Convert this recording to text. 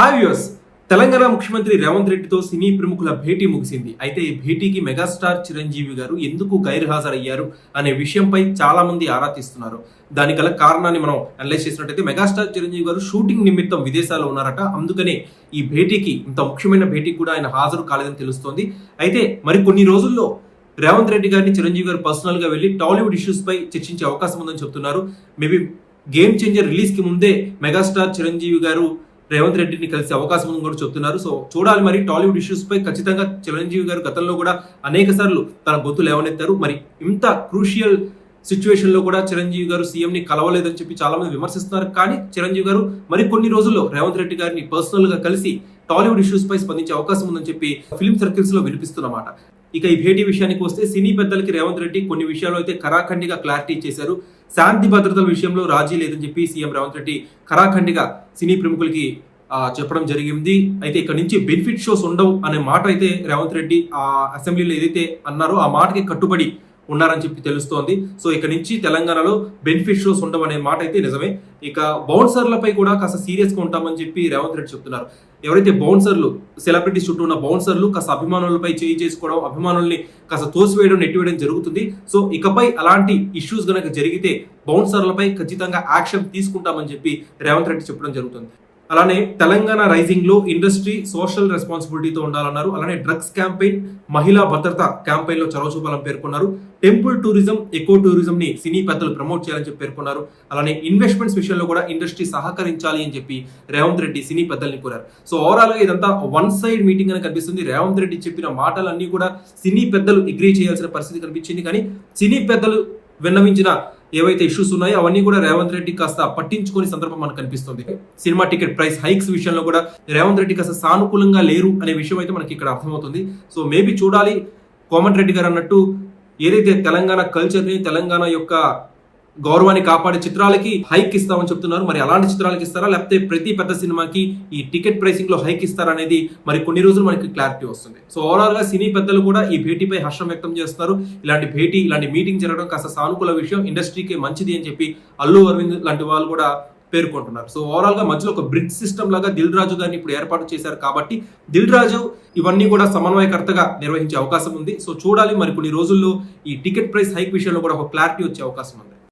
Hi views Telangana ముఖ్యమంత్రి రేవంత్ రెడ్డితో సినీ ప్రముఖుల భేటీ ముగిసింది. అయితే ఈ భేటీకి మెగాస్టార్ చిరంజీవి గారు ఎందుకు గైర్హాజరయ్యారు అనే విషయంపై చాలా మంది ఆరా తీస్తున్నారు. దానికి గల కారణాన్ని మనం అనలైజ్ చేసినట్టయితే మెగాస్టార్ చిరంజీవి గారు షూటింగ్ నిమిత్తం విదేశాల్లో ఉన్నారట. అందుకనే ఈ భేటీకి ఇంత ముఖ్యమైన భేటీకి కూడా ఆయన హాజరు కాలేదని తెలుస్తోంది. అయితే మరి కొన్ని రోజుల్లో రేవంత్ రెడ్డి గారిని చిరంజీవి గారు పర్సనల్గా వెళ్ళి టాలీవుడ్ ఇష్యూస్పై చర్చించే అవకాశం ఉందని చెప్తున్నారు. మేబీ గేమ్ చేంజర్ రిలీజ్కి ముందే మెగాస్టార్ చిరంజీవి గారు రేవంత్ రెడ్డిని కలిసే అవకాశం ఉందని కూడా చెప్తున్నారు. సో చూడాలి మరి టాలీవుడ్ ఇష్యూస్ పై ఖచ్చితంగా చిరంజీవి గారు గతంలో కూడా అనేక సార్లు తన గొంతు లేవనెత్తారు. మరి ఇంత క్రూషియల్ సిచ్యువేషన్లో కూడా చిరంజీవి గారు సీఎం ని కలవలేదని చెప్పి చాలా మంది విమర్శిస్తున్నారు. కానీ చిరంజీవి గారు మరి కొన్ని రోజుల్లో రేవంత్ రెడ్డి గారిని పర్సనల్గా కలిసి టాలీవుడ్ ఇష్యూస్ పై స్పందించే అవకాశం ఉందని చెప్పి ఫిల్మ్ సర్కిల్స్లో వినిపిస్తున్నమాట ఇక ఈ భేటీ విషయానికి వస్తే సినీ పెద్దలకి రేవంత్ రెడ్డి కొన్ని విషయాల్లో అయితే కరాఖండిగా క్లారిటీ ఇచ్చేశారు శాంతి భద్రతల విషయంలో రాజీ లేదని చెప్పి సీఎం రేవంత్ రెడ్డి కరాఖండిగా సినీ ప్రముఖులకి చెప్పడం జరిగింది. అయితే ఇక్కడ నుంచి బెనిఫిట్ షోస్ ఉండవు అనే మాట అయితే రేవంత్ రెడ్డి ఆ అసెంబ్లీలో ఏదైతే అన్నారో ఆ మాటకి కట్టుబడి ఉన్నారని చెప్పి తెలుస్తోంది. సో ఇక నుంచి తెలంగాణలో బెనిఫిట్ షోస్ ఉండవు మాట అయితే నిజమే. ఇక బౌన్సర్లపై కూడా కాస్త సీరియస్గా ఉంటామని చెప్పి రేవంత్ రెడ్డి చెప్తున్నారు. ఎవరైతే బౌన్సర్లు సెలబ్రిటీస్ చుట్టూ ఉన్న బౌన్సర్లు కాస్త అభిమానులపై చేయి చేసుకోవడం అభిమానుల్ని కాస్త తోసివేయడం నెట్టివేయడం జరుగుతుంది. సో ఇకపై అలాంటి ఇష్యూస్ గనక జరిగితే బౌన్సర్లపై ఖచ్చితంగా యాక్షన్ తీసుకుంటామని చెప్పి రేవంత్ రెడ్డి చెప్పడం జరుగుతుంది. అలానే తెలంగాణ రైజింగ్లో ఇండస్ట్రీ సోషల్ రెస్పాన్సిబిలిటీతో ఉండాలన్నారు. అలానే డ్రగ్స్ క్యాంపెయిన్ మహిళా భద్రత క్యాంపెయిన్లో చొరవ చూపాలని పేర్కొన్నారు. టెంపుల్ టూరిజం ఎకో టూరిజం ని సినీ పెద్దలు ప్రమోట్ చేయాలని చెప్పి పేర్కొన్నారు. అలానే ఇన్వెస్ట్మెంట్స్ విషయంలో కూడా ఇండస్ట్రీ సహకరించాలి అని చెప్పి రేవంత్ రెడ్డి సినీ పెద్దల్ని కోరారు. సో ఓవరాల్గా ఇదంతా వన్ సైడ్ మీటింగ్ అని కనిపిస్తుంది. రేవంత్ రెడ్డి చెప్పిన మాటలన్నీ కూడా సినీ పెద్దలు అగ్రీ చేయాల్సిన పరిస్థితి కనిపించింది. కానీ సినీ పెద్దలు విన్నవించిన ఏవైతే ఇష్యూస్ ఉన్నాయో అవన్నీ కూడా రేవంత్ రెడ్డి కాస్త పట్టించుకొని సందర్భం మనకు కనిపిస్తుంది. సినిమా టికెట్ ప్రైస్ హైక్స్ విషయంలో కూడా రేవంత్ రెడ్డి కాస్త సానుకూలంగా లేరు అనే విషయం అయితే మనకి ఇక్కడ అర్థమవుతుంది. సో మేబీ చూడాలి. కోమటి రెడ్డి గారు అన్నట్టు ఏదైతే తెలంగాణ కల్చర్ని తెలంగాణ యొక్క గౌరవాన్ని కాపాడే చిత్రాలకి హైక్ ఇస్తామని చెప్తున్నారు. మరి అలాంటి చిత్రాలకి ఇస్తారా? లేకపోతే ప్రతి పెద్ద సినిమాకి ఈ టికెట్ ప్రైసింగ్లో హైక్ ఇస్తారా అనేది మరి కొన్ని రోజులు మనకి క్లారిటీ వస్తుంది. సో ఓవరాల్గా సినీ పెద్దలు కూడా ఈ భేటీపై హర్షం వ్యక్తం చేస్తారు ఇలాంటి భేటీ ఇలాంటి మీటింగ్ జరగడం కాస్త సానుకూల విషయం. ఇండస్ట్రీకి మంచిది అని చెప్పి అల్లు అరవింద్ లాంటి వాళ్ళు కూడా పేర్కొంటున్నారు. సో ఓవరాల్గా మధ్యలో ఒక బ్రిడ్జ్ సిస్టమ్ లాగా దిల్ రాజు గారిని ఇప్పుడు ఏర్పాటు చేశారు కాబట్టి దిల్ రాజు ఇవన్నీ కూడా సమన్వయకర్తగా నిర్వహించే అవకాశం ఉంది. సో చూడాలి మరి కొన్ని రోజుల్లో ఈ టికెట్ ప్రైస్ హైక్ విషయంలో కూడా ఒక క్లారిటీ వచ్చే అవకాశం ఉంది.